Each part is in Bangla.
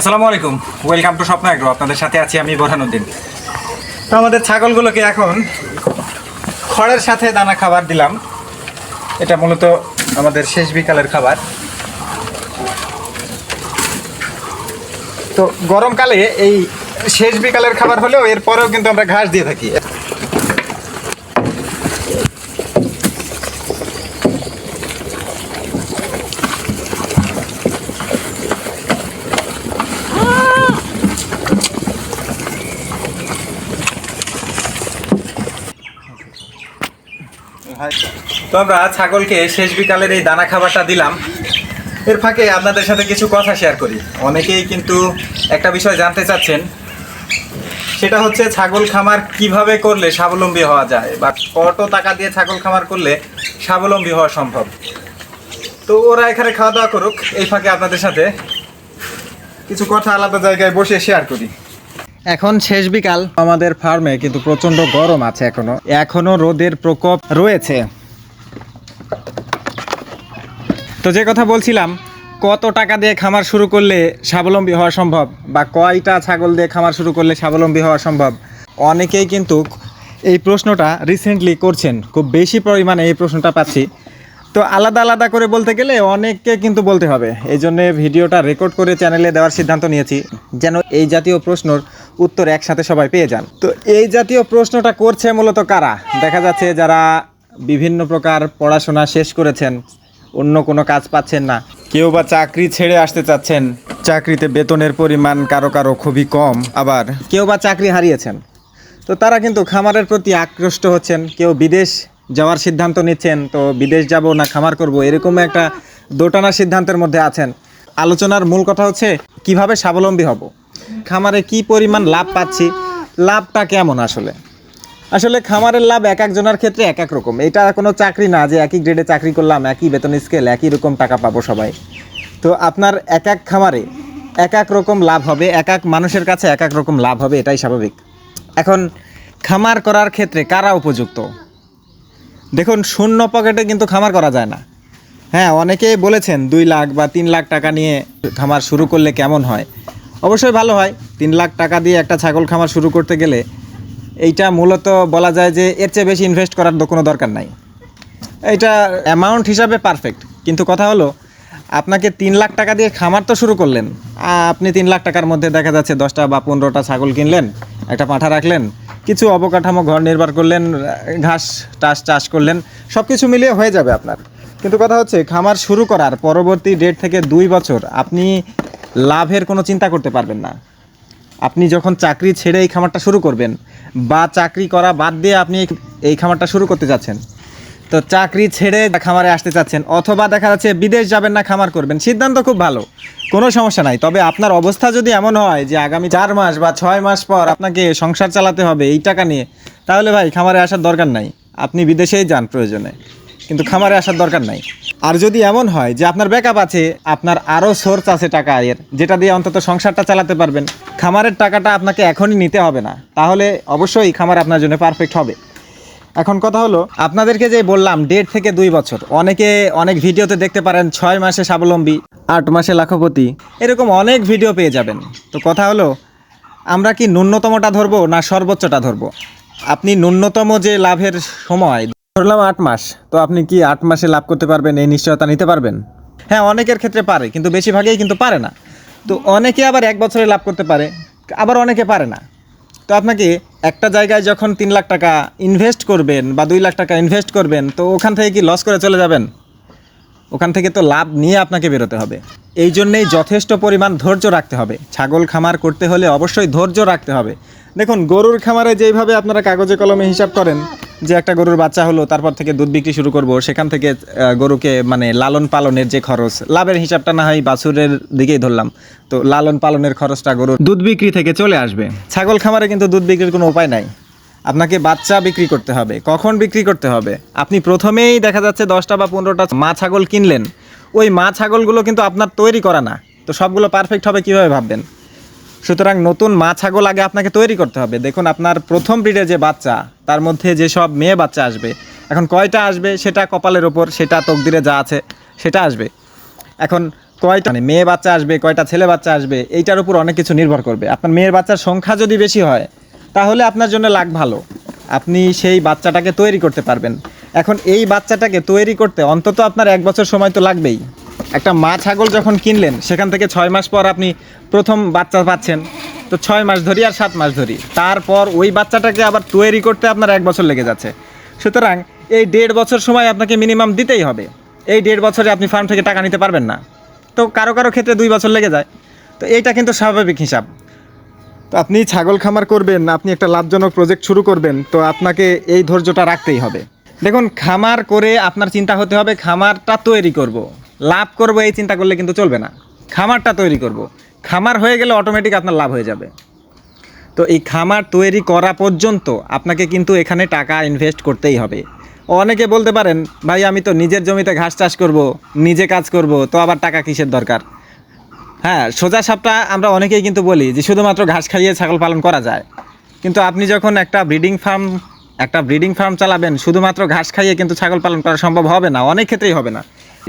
আসসালামু আলাইকুম। ওয়েলকাম টু স্বপ্ন আগ্রহ আপনাদের সাথে আছি আমি বোরহানুদ্দিন। তো আমাদের ছাগলগুলোকে এখন খড়ের সাথে দানা খাবার দিলাম। এটা মূলত আমাদের শেষ বিকালের খাবার। তো গরমকালে এই শেষ বিকালের খাবার হলেও এরপরেও কিন্তু আমরা ঘাস দিয়ে থাকি। তো আমরা ছাগলকে শেষ বিকালের এই দানা খাবারটা দিলাম। এর ফাঁকে আপনাদের সাথে কিছু কথা শেয়ার করি। অনেকেই কিন্তু একটা বিষয় জানতে চাচ্ছেন। সেটা হচ্ছে ছাগল খামার কীভাবে করলে স্বাবলম্বী হওয়া যায় বা কত টাকা দিয়ে ছাগল খামার করলে স্বাবলম্বী হওয়া সম্ভব? তো ওরা এখানে খাওয়া দাওয়া করুক, এই ফাঁকে আপনাদের সাথে কিছু কথা আলাদা জায়গায় বসে শেয়ার করি। এখন শেষ বিকাল। আমাদের ফার্মে কিন্তু প্রচণ্ড গরম আছে এখনও। এখনও রোদের প্রকোপ রয়েছে। তো যে কথা বলছিলাম, কত টাকা দিয়ে খামার শুরু করলে স্বাবলম্বী হওয়া সম্ভব বা কয়টা ছাগল দিয়ে খামার শুরু করলে স্বাবলম্বী হওয়া সম্ভব? অনেকেই কিন্তু এই প্রশ্নটা রিসেন্টলি করছেন। খুব বেশি পরিমাণে এই প্রশ্নটা পাচ্ছি। তো আলাদা আলাদা করে বলতে গেলে অনেককে কিন্তু বলতে হবে। এই জন্যে ভিডিওটা রেকর্ড করে চ্যানেলে দেওয়ার সিদ্ধান্ত নিয়েছি যেন এই জাতীয় প্রশ্নর উত্তর একসাথে সবাই পেয়ে যান। তো এই জাতীয় প্রশ্নটা করছে মূলত কারা? দেখা যাচ্ছে যারা বিভিন্ন প্রকার পড়াশোনা শেষ করেছেন অন্য কোনো কাজ পাচ্ছেন না। কেউ বা চাকরি ছেড়ে আসতে চাচ্ছেন। চাকরিতে বেতনের পরিমাণ কারও কারও খুবই কম। আবার কেউ বা চাকরি হারিয়েছেন। তো তারা কিন্তু খামারের প্রতি আকৃষ্ট হচ্ছেন। কেউ বিদেশ যাওয়ার সিদ্ধান্ত নিচ্ছেন। তো বিদেশ যাব না, খামার করব, এরকম একটা দোটানা সিদ্ধান্তের মধ্যে আছেন। আলোচনার মূল কথা হচ্ছে, কীভাবে স্বাবলম্বী হব? খামারে কি পরিমাণ লাভ পাচ্ছি? লাভটা কেমন আসলে? আসলে খামারের লাভ এক একজনের ক্ষেত্রে এক এক রকম। এটা কোনো চাকরি না যে একই গ্রেডে চাকরি করলাম, একই বেতন স্কেল একই রকম টাকা পাবো সবাই। তো আপনার এক এক খামারে এক এক রকম লাভ হবে, এক এক মানুষের কাছে এক এক রকম লাভ হবে, এটাই স্বাভাবিক। এখন খামার করার ক্ষেত্রে কারা উপযুক্ত? দেখুন, শূন্য পকেটে কিন্তু খামার করা যায় না। হ্যাঁ অনেকেই বলেছেন দুই লাখ বা তিন লাখ টাকা নিয়ে খামার শুরু করলে কেমন হয়? অবশ্যই ভালো হয়। তিন লাখ টাকা দিয়ে একটা ছাগল খামার শুরু করতে গেলে এইটা মূলত বলা যায় যে এর চেয়ে বেশি ইনভেস্ট করার তো কোনো দরকার নাই। এটা অ্যামাউন্ট হিসাবে পারফেক্ট কিন্তু কথা হলো, আপনাকে তিন লাখ টাকা দিয়ে খামার তো শুরু করলেন। আপনি তিন লাখ টাকার মধ্যে দেখা যাচ্ছে দশটা বা পনেরোটা ছাগল কিনলেন, একটা পাঁঠা রাখলেন, কিছু অবকাঠামো ঘর নির্মাণ করলেন, ঘাস টাস চাষ করলেন সব কিছু মিলিয়ে হয়ে যাবে আপনার। কিন্তু কথা হচ্ছে, খামার শুরু করার পরবর্তী ডেট থেকে দুই বছর আপনি লাভের কোনো চিন্তা করতে পারবেন না। আপনি যখন চাকরি ছেড়ে এই খামারটা শুরু করবেন বা চাকরি করা বাদ দিয়ে আপনি এই- খামারটা শুরু করতে যাচ্ছেন, তো চাকরি ছেড়ে খামারে আসতে চাচ্ছেন অথবা দেখা যাচ্ছে বিদেশ যাবেন না খামার করবেন, সিদ্ধান্ত খুব ভালো, কোনো সমস্যা নাই। তবে আপনার অবস্থা যদি এমন হয় যে আগামী চার মাস বা ছয় মাস পর আপনাকে সংসার চালাতে হবে এই টাকা নিয়ে, তাহলে ভাই খামারে আসার দরকার নাই। আপনি বিদেশেই যান প্রয়োজনে। কিন্তু খামারে আসার দরকার নাই। আর যদি এমন হয় যে আপনার ব্যাকআপ আছে, আপনার আরও সোর্স আছে টাকা আয়ের, যেটা দিয়ে অন্তত সংসারটা চালাতে পারবেন, খামারের টাকাটা আপনাকে এখনই নিতে হবে না। তাহলে অবশ্যই খামার আপনার জন্য পারফেক্ট হবে। এখন কথা হলো, আপনাদেরকে যে বললাম, দেড় থেকে দুই বছর। অনেকে অনেক ভিডিওতে দেখতে পারেন, ছয় মাসে স্বাবলম্বী, আট মাসে লাখপতি। এরকম অনেক ভিডিও পেয়ে যাবেন। তো কথা হলো, আমরা কি ন্যূনতমটা ধরবো না সর্বোচ্চটা ধরবো? আপনি ন্যূনতম যে লাভের সময় ধরলাম আট মাস, তো আপনি কি আট মাসে লাভ করতে পারবেন, এই নিশ্চয়তা নিতে পারবেন? হ্যাঁ অনেকের ক্ষেত্রে পারে, কিন্তু বেশিরভাগই কিন্তু পারে না। তো অনেকে আবার এক বছরে লাভ করতে পারে, আবার অনেকে পারে না। তো আপনাকে একটা জায়গায় যখন তিন লাখ টাকা ইনভেস্ট করবেন বা দুই লাখ টাকা ইনভেস্ট করবেন, তো ওখান থেকে কি লস করে চলে যাবেন? ওখান থেকে তো লাভ নিয়ে আপনাকে বেরোতে হবে। এই জন্যেই যথেষ্ট পরিমাণ ধৈর্য রাখতে হবে। ছাগল খামার করতে হলে অবশ্যই ধৈর্য রাখতে হবে। দেখুন, গরুর খামারে যেইভাবে আপনারা কাগজে কলমে হিসাব করেন যে একটা গরুর বাচ্চা হলো, তারপর থেকে দুধ বিক্রি শুরু করব, সেখান থেকে গরুকে মানে লালন পালনের যে খরচ, লাভের হিসাবটা না হয় বাছুরের দিকেই ধরলাম। তো লালন পালনের খরচটা গরুর দুধ বিক্রি থেকে চলে আসবে। ছাগল খামারে কিন্তু দুধ বিক্রির কোনো উপায় নাই। আপনাকে বাচ্চা বিক্রি করতে হবে, কখন বিক্রি করতে হবে? আপনি প্রথমেই দেখা যাচ্ছে দশটা বা পনেরোটা মা ছাগল কিনলেন। ওই মা ছাগলগুলো কিন্তু আপনার তৈরি করা না। তো সবগুলো পারফেক্ট হবে কীভাবে ভাববেন? সুতরাং নতুন মা ছাগল আগে আপনাকে তৈরি করতে হবে। দেখুন, আপনার প্রথম ব্রিডে যে বাচ্চা, তার মধ্যে যেসব মেয়ে বাচ্চা আসবে, এখন কয়টা আসবে সেটা কপালের ওপর সেটা তকদিরে যা আছে সেটা আসবে। এখন কয়টা মানে মেয়ে বাচ্চা আসবে, কয়টা ছেলে বাচ্চা আসবে, এইটার উপর অনেক কিছু নির্ভর করবে। আপনার মেয়ের বাচ্চার সংখ্যা যদি বেশি হয়, তাহলে আপনার জন্য লাগ ভালো। আপনি সেই বাচ্চাটাকে তৈরি করতে পারবেন। এখন এই বাচ্চাটাকে তৈরি করতে অন্তত আপনার এক বছর সময় তো লাগবেই। একটা মা ছাগল যখন কিনলেন, সেখান থেকে ছয় মাস পর আপনি প্রথম বাচ্চা পাচ্ছেন। তো ছয় মাস ধরি আর সাত মাস ধরি। তারপর ওই বাচ্চাটাকে আবার তৈরি করতে আপনার এক বছর লেগে যাচ্ছে। সুতরাং এই দেড় বছর সময় আপনাকে মিনিমাম দিতেই হবে। এই দেড় বছরে আপনি ফার্ম থেকে টাকা নিতে পারবেন না। তো কারও কারও ক্ষেত্রে দুই বছর লেগে যায়। তো এইটা কিন্তু স্বাভাবিক হিসাব। তো আপনি ছাগল খামার করবেন, আপনি একটা লাভজনক প্রজেক্ট শুরু করবেন, তো আপনাকে এই ধৈর্যটা রাখতেই হবে। দেখুন, খামার করে আপনার চিন্তা হতে হবে, খামারটা তৈরি করব। লাভ করব এই চিন্তা করলে কিন্তু চলবে না। খামারটা তৈরি করব। খামার হয়ে গেলে অটোমেটিক আপনার লাভ হয়ে যাবে। তো এই খামার তৈরি করা পর্যন্ত আপনাকে কিন্তু এখানে টাকা ইনভেস্ট করতেই হবে। অনেকে বলতে পারেন, ভাই, আমি তো নিজের জমিতে ঘাস চাষ করব, নিজে কাজ করব, তো আবার টাকা কিসের দরকার? হ্যাঁ সোজা সাপটা আমরা অনেকেই কিন্তু বলি যে, শুধুমাত্র ঘাস খাইয়ে ছাগল পালন করা যায়। কিন্তু আপনি যখন একটা ব্রিডিং ফার্ম, একটা ব্রিডিং ফার্ম চালাবেন, শুধুমাত্র ঘাস খাইয়ে কিন্তু ছাগল পালন করা সম্ভব হবে না। অনেক ক্ষেত্রেই হবে না।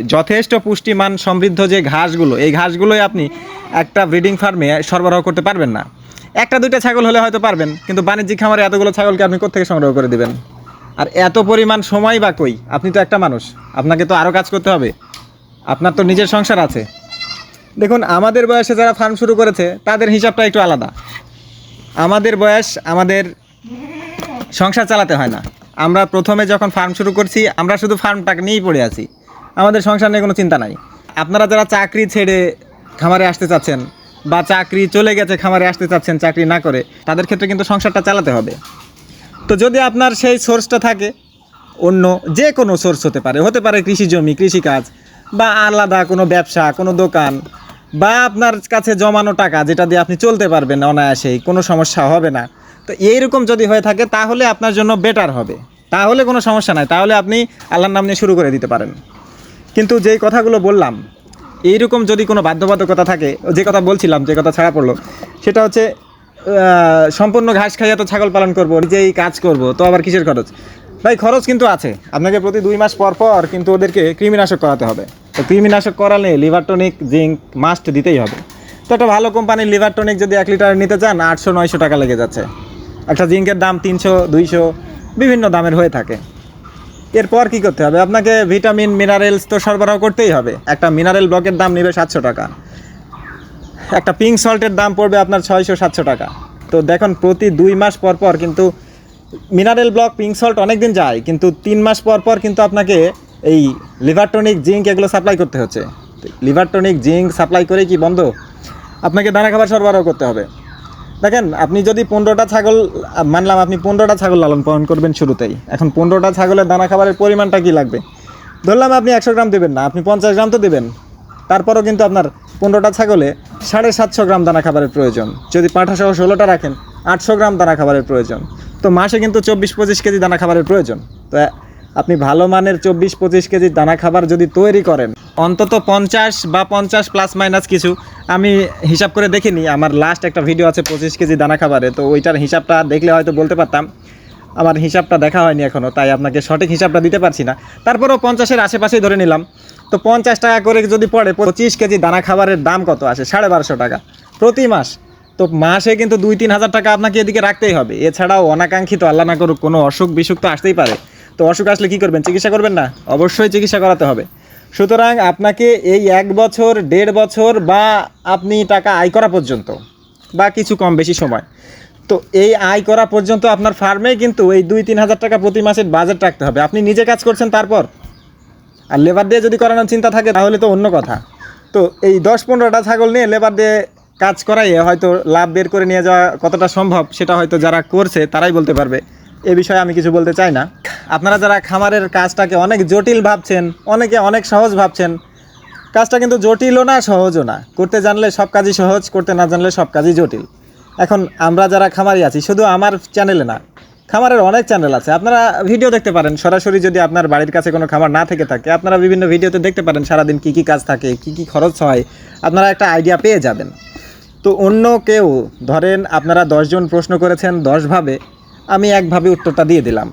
যথেষ্ট পুষ্টিমান সমৃদ্ধ যে ঘাসগুলো, এই ঘাসগুলোই আপনি একটা ব্রিডিং ফার্মে সরবরাহ করতে পারবেন না। একটা, দুইটা ছাগল হলে হয়তো পারবেন, কিন্তু বাণিজ্যিক খামারে এতগুলো ছাগলকে আপনি কোথেকে সংগ্রহ করে দেবেন? আর এত পরিমাণ সময় বা কই? আপনি তো একটা মানুষ, আপনাকে তো আরও কাজ করতে হবে। আপনার তো নিজের সংসার আছে। দেখুন, আমাদের বয়সে যারা ফার্ম শুরু করেছে, তাদের হিসাবটা একটু আলাদা। আমাদের বয়স, আমাদের সংসার চালাতে হয় না। আমরা প্রথমে যখন ফার্ম শুরু করছি, আমরা শুধু ফার্মটাকে নিয়েই পড়ে আছি। আমাদের সংসার নিয়ে কোনো চিন্তা নাই। আপনারা যারা চাকরি ছেড়ে খামারে আসতে চাচ্ছেন বা চাকরি চলে গেছে, খামারে আসতে চাচ্ছেন, চাকরি না করে, তাদের ক্ষেত্রে কিন্তু সংসারটা চালাতে হবে। তো যদি আপনার সেই সোর্সটা থাকে, অন্য যে কোনো সোর্স হতে পারে হতে পারে কৃষি জমি, কৃষিকাজ বা আলাদা কোনো ব্যবসা, কোনো দোকান বা আপনার কাছে জমানো টাকা যেটা দিয়ে আপনি চলতে পারবেন অনায়াসেই, কোনো সমস্যা হবে না। তো এইরকম যদি হয়ে থাকে, তাহলে আপনার জন্য বেটার হবে। তাহলে কোনো সমস্যা নাই, তাহলে আপনি আল্লাহর নাম নিয়ে শুরু করে দিতে পারেন। কিন্তু যেই কথাগুলো বললাম, এইরকম যদি কোনো বাধ্যবাধকতা থাকে, যে কথা বলছিলাম, যে কথা ছাড়া পড়ল, সেটা হচ্ছে সম্পূর্ণ ঘাস খাইয়া তো ছাগল পালন করব, নিজেই কাজ করব, তো আবার কিসের খরচ? ভাই, খরচ কিন্তু আছে। আপনাকে প্রতি দুই মাস পর পর কিন্তু ওদেরকে কৃমিনাশক করাতে হবে। তো কৃমিনাশক করালে লিভার টনিক, জিঙ্ক, মাস্ট দিতেই হবে। তো একটা ভালো কোম্পানির লিভার টনিক যদি এক লিটার নিতে চান, আটশো, নয়শো টাকা লেগে যাচ্ছে। একটা জিঙ্কের দাম তিনশো, দুইশো, বিভিন্ন দামের হয়ে থাকে। এরপর কি করতে হবে? আপনাকে ভিটামিন মিনারেলস তো সরবরাহ করতেই হবে। একটা মিনারেল ব্লকের দাম নেবে সাতশো টাকা। একটা পিঙ্ক সল্টের দাম পড়বে আপনার ছয়শো সাতশো টাকা। তো দেখুন, প্রতি দুই মাস পর পর কিন্তু মিনারেল ব্লক পিঙ্ক সল্ট অনেক দিন যায়, কিন্তু তিন মাস পর পর কিন্তু আপনাকে এই লিভারটনিক জিঙ্ক এগুলো সাপ্লাই করতে হচ্ছে। লিভারটনিক জিঙ্ক সাপ্লাই করে কি বন্ধ? আপনাকে দানা খাবার সরবরাহ করতে হবে। দেখেন, আপনি যদি পনেরোটা ছাগল মানলাম আপনি পনেরোটা ছাগল লালন পালন করবেন শুরুতেই। এখন পনেরোটা ছাগলের দানা খাবারের পরিমাণটা কি লাগবে? ধরলাম আপনি একশো গ্রাম দেবেন না, আপনি পঞ্চাশ গ্রাম তো দেবেন। তারপরও কিন্তু আপনার পনেরোটা ছাগলে সাড়ে সাতশো গ্রাম দানা খাবারের প্রয়োজন। যদি পাঁঠা সহ ষোলোটা রাখেন, আটশো গ্রাম দানা খাবারের প্রয়োজন। তো মাসে কিন্তু চব্বিশ পঁচিশ কেজি দানা খাবারের প্রয়োজন। তো আপনি ভালো মানের চব্বিশ, পঁচিশ কেজি দানা খাবার যদি তৈরি করেন, অন্তত পঞ্চাশ বা পঞ্চাশ প্লাস মাইনাস কিছু, আমি হিসাব করে দেখিনি, আমার লাস্ট একটা ভিডিও আছে পঁচিশ কেজি দানা খাবারে, তো ওইটার হিসাবটা দেখলে হয়তো বলতে পারতাম, আমার হিসাবটা দেখা হয়নি এখনও তাই আপনাকে সঠিক হিসাবটা দিতে পারছি না। তারপরেও পঞ্চাশের আশেপাশেই ধরে নিলাম, তো পঞ্চাশ টাকা করে যদি পড়ে, পঁচিশ কেজি দানা খাবারের দাম কত আসে সাড়ে বারোশো টাকা। প্রতি মাস, তো মাসে কিন্তু দুই, তিন হাজার টাকা আপনাকে এদিকে রাখতেই হবে, এছাড়াও অনাকাঙ্ক্ষিত আল্লাহ না করুক, কোনো অসুখ বিসুখ তো আসতেই পারে। তো অসুখ আসলে কী করবেন? চিকিৎসা করবেন না? অবশ্যই চিকিৎসা করাতে হবে। সুতরাং আপনাকে এই এক বছর, দেড় বছর বা আপনি টাকা আয় করা পর্যন্ত বা কিছু কম বেশি সময়। তো এই আয় করা পর্যন্ত আপনার ফার্মে কিন্তু এই দুই, তিন হাজার টাকা প্রতি মাসের বাজেট রাখতে হবে। আপনি নিজে কাজ করছেন তারপর? আর লেবার দিয়ে যদি করানোর চিন্তা থাকে, তাহলে তো অন্য কথা। তো এই দশ পনেরোটা ছাগল নিয়ে লেবার দিয়ে কাজ করাইয়ে হয়তো লাভ বের করে নিয়ে যাওয়া কতটা সম্ভব, সেটা হয়তো যারা করছে, তারাই বলতে পারবে। এ বিষয়ে আমি কিছু বলতে চাই না। আপনারা যারা খামারের কাজটাকে অনেক জটিল ভাবছেন, অনেকে অনেক সহজ ভাবছেন, কাজটা কিন্তু জটিলও না, সহজও না। করতে জানলে সব কাজই সহজ, করতে না জানলে সব কাজই জটিল। এখন আমরা যারা খামারি আছি, শুধু আমার চ্যানেলে না, খামারের অনেক চ্যানেল আছে। আপনারা ভিডিও দেখতে পারেন, সরাসরি যদি আপনার বাড়ির কাছে কোনো খামার না থেকে থাকে, আপনারা বিভিন্ন ভিডিওতে দেখতে পারেন সারাদিন কী কী কাজ থাকে, কী কী খরচ হয়, আপনারা একটা আইডিয়া পেয়ে যাবেন। তো অন্য কেউ, ধরেন আপনারা দশজন প্রশ্ন করেছেন দশভাবে আমি একভাবে উত্তরটা দিয়ে দিলাম।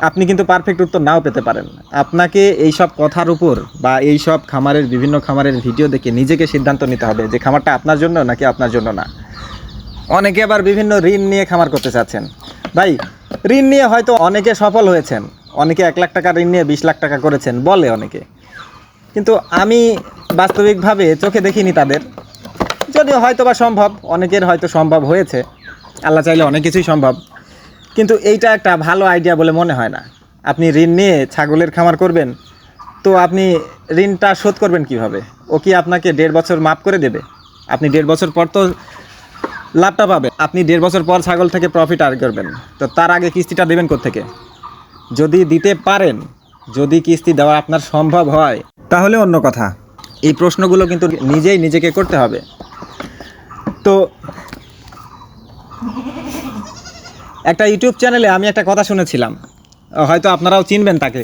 আপনি কিন্তু পারফেক্ট উত্তর নাও পেতে পারেন। আপনাকে এই সব কথার উপর বা এই সব খামারের, বিভিন্ন খামারের ভিডিও দেখে নিজেকে সিদ্ধান্ত নিতে হবে যে খামারটা আপনার জন্য নাকি আপনার জন্য না। অনেকে আবার বিভিন্ন ঋণ নিয়ে খামার করতে চাচ্ছেন। ভাই, ঋণ নিয়ে হয়তো অনেকে সফল হয়েছেন। অনেকে এক লাখ টাকা ঋণ নিয়ে বিশ লাখ টাকা করেছেন, বলে অনেকে। কিন্তু আমি বাস্তবিকভাবে চোখে দেখিনি তাদের। যদিও হয়তো বা সম্ভব, অনেকের হয়তো সম্ভব হয়েছে। আল্লাহ চাইলে অনেক কিছুই সম্ভব। কিন্তু এইটা একটা ভালো আইডিয়া বলে মনে হয় না। আপনি ঋণ নিয়ে ছাগলের খামার করবেন, তো আপনি ঋণটা শোধ করবেন কীভাবে? ও কি আপনাকে দেড় বছর মাফ করে দেবে? আপনি দেড় বছর পর তো লাভটা পাবেন। আপনি দেড় বছর পর ছাগল থেকে প্রফিট আর করবেন। তো তার আগে কিস্তিটা দেবেন থেকে যদি দিতে পারেন, যদি কিস্তি দেওয়া আপনার সম্ভব হয়। তাহলে অন্য কথা। এই প্রশ্নগুলো কিন্তু নিজেই নিজেকে করতে হবে। তো একটা ইউটিউব চ্যানেলে আমি একটা কথা শুনেছিলাম। হয়তো আপনারাও চিনবেন তাকে।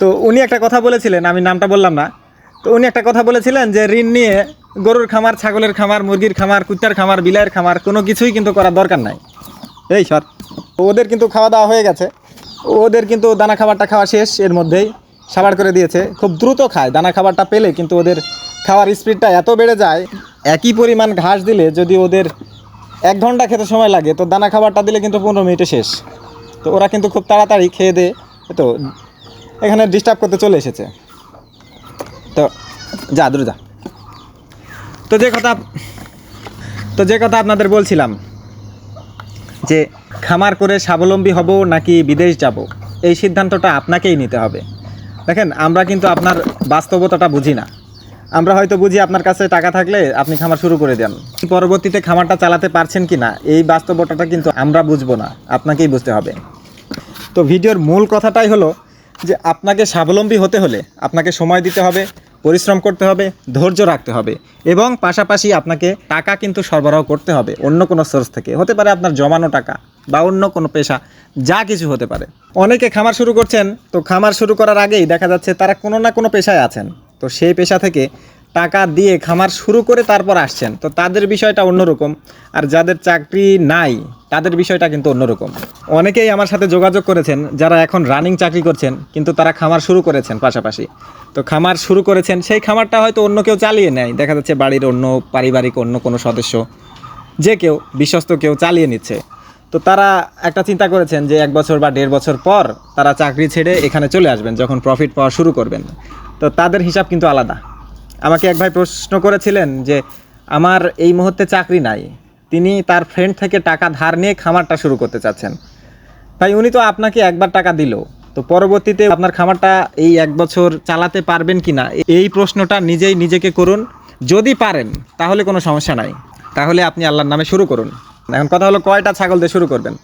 তো উনি একটা কথা বলেছিলেন, আমি নামটা বললাম না। তো উনি একটা কথা বলেছিলেন যে, ঋণ নিয়ে গরুর খামার, ছাগলের খামার, মুরগির খামার, কুত্তার খামার, বিলাইয়ের খামার, কোনো কিছুই কিন্তু করার দরকার নাই। এই সর। ওদের কিন্তু খাওয়া দাওয়া হয়ে গেছে। ওদের কিন্তু দানা খাবারটা খাওয়া শেষ, এর মধ্যেই সাবার করে দিয়েছে। খুব দ্রুত খায়, দানা খাবারটা পেলে কিন্তু ওদের খাওয়ার স্পিডটা এত বেড়ে যায়, একই পরিমাণ ঘাস দিলে যদি ওদের এক ঘণ্টা খেতে সময় লাগে, তো দানা খাবারটা দিলে কিন্তু পনেরো মিনিটে শেষ। তো ওরা কিন্তু খুব তাড়াতাড়ি খেয়ে দে, তো এখানে ডিস্টার্ব করতে চলে এসেছে। তো যা, দূরে যা। তো যে কথা, তো যে কথা আপনাদের বলছিলাম, যে খামার করে স্বাবলম্বী হব নাকি বিদেশ যাব, এই সিদ্ধান্তটা আপনাকেই নিতে হবে। দেখেন, আমরা কিন্তু আপনার বাস্তবতাটা বুঝি না। আমরা হয়তো বুঝি আপনার কাছে টাকা থাকলে আপনি খামার শুরু করে দেন। পরবর্তীতে খামারটা চালাতে পারছেন কি না এই বাস্তবতাটা কিন্তু আমরা বুঝব না, আপনাকেই বুঝতে হবে। তো ভিডিওর মূল কথাটাই হলো যে আপনাকে স্বাবলম্বী হতে হলে আপনাকে সময় দিতে হবে, পরিশ্রম করতে হবে, ধৈর্য রাখতে হবে এবং পাশাপাশি আপনাকে টাকা কিন্তু সরবরাহ করতে হবে অন্য কোনো সোর্স থেকে। হতে পারে আপনার জমানো টাকা বা অন্য কোনো পেশা, যা কিছু হতে পারে। অনেকে খামার শুরু করছেন, তো খামার শুরু করার আগেই দেখা যাচ্ছে তারা কোনো না কোনো পেশায় আছেন। তো সেই পেশা থেকে টাকা দিয়ে খামার শুরু করে তারপর আসছেন। তো তাদের বিষয়টা অন্যরকম আর যাদের চাকরি নাই, তাদের বিষয়টা কিন্তু অন্যরকম। অনেকেই আমার সাথে যোগাযোগ করেছেন, যারা এখন রানিং চাকরি করছেন, কিন্তু তারা খামার শুরু করেছেন পাশাপাশি। তো খামার শুরু করেছেন, সেই খামারটা হয়তো অন্য কেউ চালিয়ে নেয়। দেখা যাচ্ছে বাড়ির অন্য, পারিবারিক অন্য কোনো সদস্য, যে কেউ, বিশ্বস্ত কেউ চালিয়ে নিচ্ছে। তো তারা একটা চিন্তা করেছেন যে এক বছর বা দেড় বছর পর তারা চাকরি ছেড়ে এখানে চলে আসবেন, যখন প্রফিট পাওয়া শুরু করবেন। তো তাদের হিসাব কিন্তু আলাদা। আমাকে এক ভাই প্রশ্ন করেছিলেন যে, আমার এই মুহূর্তে চাকরি নাই। তিনি তার ফ্রেন্ড থেকে টাকা ধার নিয়ে খামারটা শুরু করতে চাচ্ছেন। ভাই, উনি তো আপনাকে একবার টাকা দিল। তো পরবর্তীতে আপনার খামারটা এই এক বছর চালাতে পারবেন কি না, এই প্রশ্নটা নিজেই নিজেকে করুন। যদি পারেন, তাহলে কোনো সমস্যা নাই। তাহলে আপনি আল্লাহর নামে শুরু করুন। এখন কথা হলো, কয়টা ছাগল দিয়ে শুরু করবেন?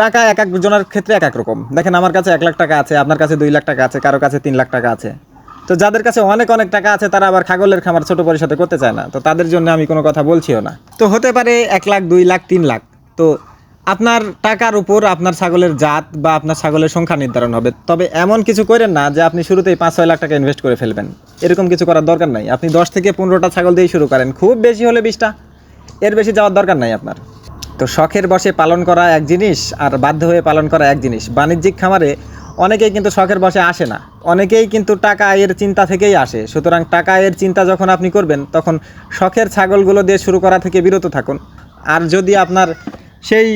টাকা এক এক জনের ক্ষেত্রে এক এক রকম। দেখেন, আমার কাছে এক লাখ টাকা আছে, আপনার কাছে দুই লাখ টাকা আছে, কারও কাছে তিন লাখ টাকা আছে। তো যাদের কাছে অনেক অনেক টাকা আছে, তারা আবার ছাগলের খামার ছোট পরিসরে করতে চায় না। তো তাদের জন্য আমি কোনো কথা বলছিও না। তো হতে পারে এক লাখ, দুই লাখ, তিন লাখ। তো আপনার টাকার উপর আপনার ছাগলের জাত বা আপনার ছাগলের সংখ্যা নির্ধারণ হবে। তবে এমন কিছু করেন না যে আপনি শুরুতেই পাঁচ, ছয় লাখ টাকা ইনভেস্ট করে ফেলবেন। এরকম কিছু করার দরকার নাই। আপনি দশ থেকে পনেরোটা ছাগল দিয়েই শুরু করেন। খুব বেশি হলে বিশটা। এর বেশি যাওয়ার দরকার নাই আপনার। তো শখের বসে পালন করা এক জিনিস আর বাধ্য হয়ে পালন করা এক জিনিস। বাণিজ্যিক খামারে অনেকেই কিন্তু শখের বসে আসে না। অনেকেই কিন্তু টাকা এর চিন্তা থেকেই আসে। সুতরাং টাকা আয়ের চিন্তা যখন আপনি করবেন, তখন শখের ছাগলগুলো দিয়ে শুরু করা থেকে বিরত থাকুন। আর যদি আপনার সেই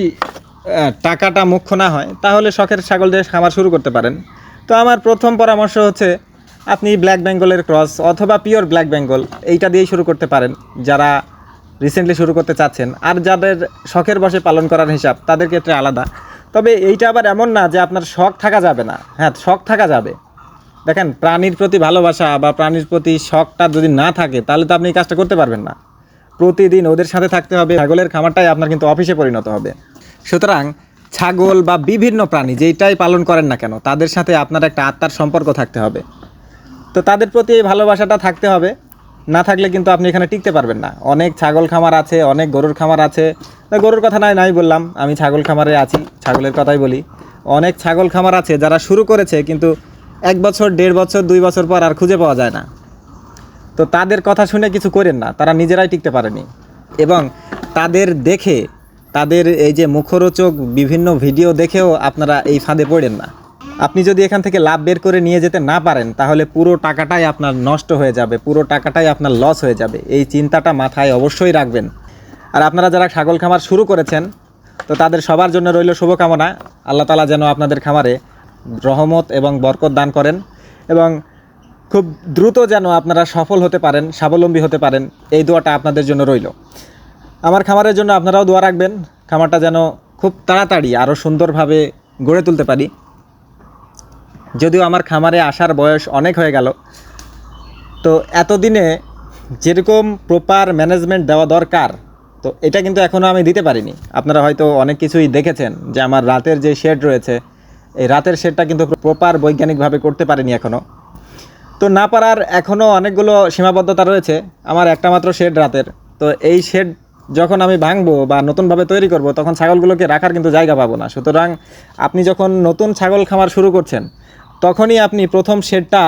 টাকাটা মুখ্য না হয়, তাহলে শখের ছাগল দিয়ে খামার শুরু করতে পারেন। তো আমার প্রথম পরামর্শ হচ্ছে, আপনি ব্ল্যাক বেঙ্গলের ক্রস অথবা পিওর ব্ল্যাক বেঙ্গল এইটা দিয়েই শুরু করতে পারেন। যারা রিসেন্টলি শুরু করতে চাচ্ছেন, আর যাদের শখের বসে পালন করার হিসাব, তাদের ক্ষেত্রে আলাদা। তবে এইটা আবার এমন না যে আপনার শখ থাকা যাবে না। হ্যাঁ শখ থাকা যাবে। দেখেন, প্রাণীর প্রতি ভালোবাসা বা প্রাণীর প্রতি শখটা যদি না থাকে, তাহলে তো আপনি এই কাজটা করতে পারবেন না। প্রতিদিন ওদের সাথে থাকতে হবে, ছাগলের খামারটাই আপনার কিন্তু অফিসে পরিণত হবে। সুতরাং ছাগল বা বিভিন্ন প্রাণী যেইটাই পালন করেন না কেন, তাদের সাথে আপনার একটা আত্মার সম্পর্ক থাকতে হবে। তো তাদের প্রতি এই ভালোবাসাটা থাকতে হবে। না থাকলে কিন্তু আপনি এখানে টিকতে পারবেন না। অনেক ছাগল খামার আছে, অনেক গরুর খামার আছে। গরুর কথা নাই নাই বললাম, আমি ছাগল খামারে আছি, ছাগলের কথাই বলি। অনেক ছাগল খামার আছে যারা শুরু করেছে কিন্তু এক বছর, দেড় বছর, দুই বছর পর আর খুঁজে পাওয়া যায় না। তো তাদের কথা শুনে কিছু করেন না, তারা নিজেরাই টিকতে পারেনি। এবং তাদের দেখে, তাদের এই যে মুখরোচক বিভিন্ন ভিডিও দেখেও আপনারা এই ফাঁদে পড়েন না। আপনি যদি এখান থেকে লাভ বের করে নিয়ে যেতে না পারেন, তাহলে পুরো টাকাটাই আপনার নষ্ট হয়ে যাবে, পুরো টাকাটাই আপনার লস হয়ে যাবে। এই চিন্তাটা মাথায় অবশ্যই রাখবেন। আর আপনারা যারা ছাগল খামার শুরু করেছেন, তো তাদের সবার জন্য রইল শুভকামনা। আল্লাহ তালা যেন আপনাদের খামারে রহমত এবং বরকত দান করেন এবং খুব দ্রুত যেন আপনারা সফল হতে পারেন, স্বাবলম্বী হতে পারেন, এই দোয়াটা আপনাদের জন্য রইল। আমার খামারের জন্য আপনারাও দোয়া রাখবেন। খামারটা যেন খুব তাড়াতাড়ি আরও সুন্দরভাবে গড়ে তুলতে পারি। যদিও আমার খামারে আসার বয়স অনেক হয়ে গেল। তো এতদিনে যেরকম প্রপার ম্যানেজমেন্ট দেওয়া দরকার, তো এটা কিন্তু এখনও আমি দিতে পারিনি। আপনারা হয়তো অনেক কিছুই দেখেছেন যে আমার রাতের যে শেড রয়েছে, এই রাতের শেডটা কিন্তু প্রপার বৈজ্ঞানিকভাবে করতে পারিনি এখনও তো না পারার এখনও অনেকগুলো সীমাবদ্ধতা রয়েছে, আমার একটা মাত্র শেড রাতের। তো এই শেড যখন আমি ভাঙবো বা নতুনভাবে তৈরি করব, তখন ছাগলগুলোকে রাখার কিন্তু জায়গা পাবো না। সুতরাং আপনি যখন নতুন ছাগল খামার শুরু করছেন তখনই আপনি প্রথম শেডটা,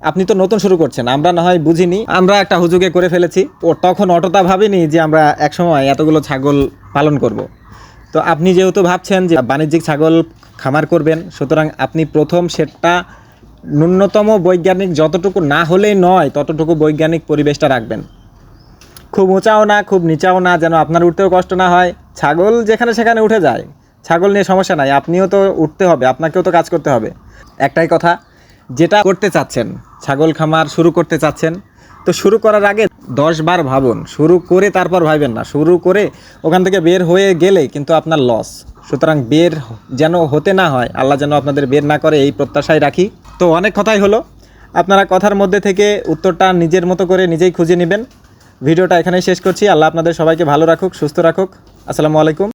আপনি তো নতুন শুরু করছেন, আমরা না হয় বুঝিনি। আমরা একটা হুজুগে করে ফেলেছি। ও তখন অতটা ভাবিনি যে আমরা একসময় এতগুলো ছাগল পালন করব। তো আপনি যেহেতু ভাবছেন যে বাণিজ্যিক ছাগল খামার করবেন, সুতরাং আপনি প্রথম শেডটা ন্যূনতম বৈজ্ঞানিক যতটুকু না হলেই নয়, ততটুকু বৈজ্ঞানিক পরিবেশটা রাখবেন। খুব উঁচাও না, খুব নিচাও না, যেন আপনার উঠতেও কষ্ট না হয়। ছাগল যেখানে সেখানে উঠে যায়। ছাগল নিয়ে সমস্যা নাই, আপনিও তো উঠতে হবে, আপনাকেও তো কাজ করতে হবে। একটাই কথা, যেটা করতে চাচ্ছেন, ছাগল খামার শুরু করতে চাচ্ছেন, তো শুরু করার আগে দশ বার ভাবুন, শুরু করে তারপর ভাবেন না, শুরু করে ওখান থেকে বের হয়ে গেলে কিন্তু আপনার লস সুতরাং বের যেন হতে না হয়, আল্লাহ যেন আপনাদের বের না করে, এই প্রত্যাশায় রাখি। তো অনেক কথাই হলো, আপনারা কথার মধ্যে থেকে উত্তরটা নিজের মতো করে নিজেই খুঁজে নেবেন। ভিডিওটা এখানেই শেষ করছি, আল্লাহ আপনাদের সবাইকে ভালো রাখুক, সুস্থ রাখুক। আসসালামু আলাইকুম।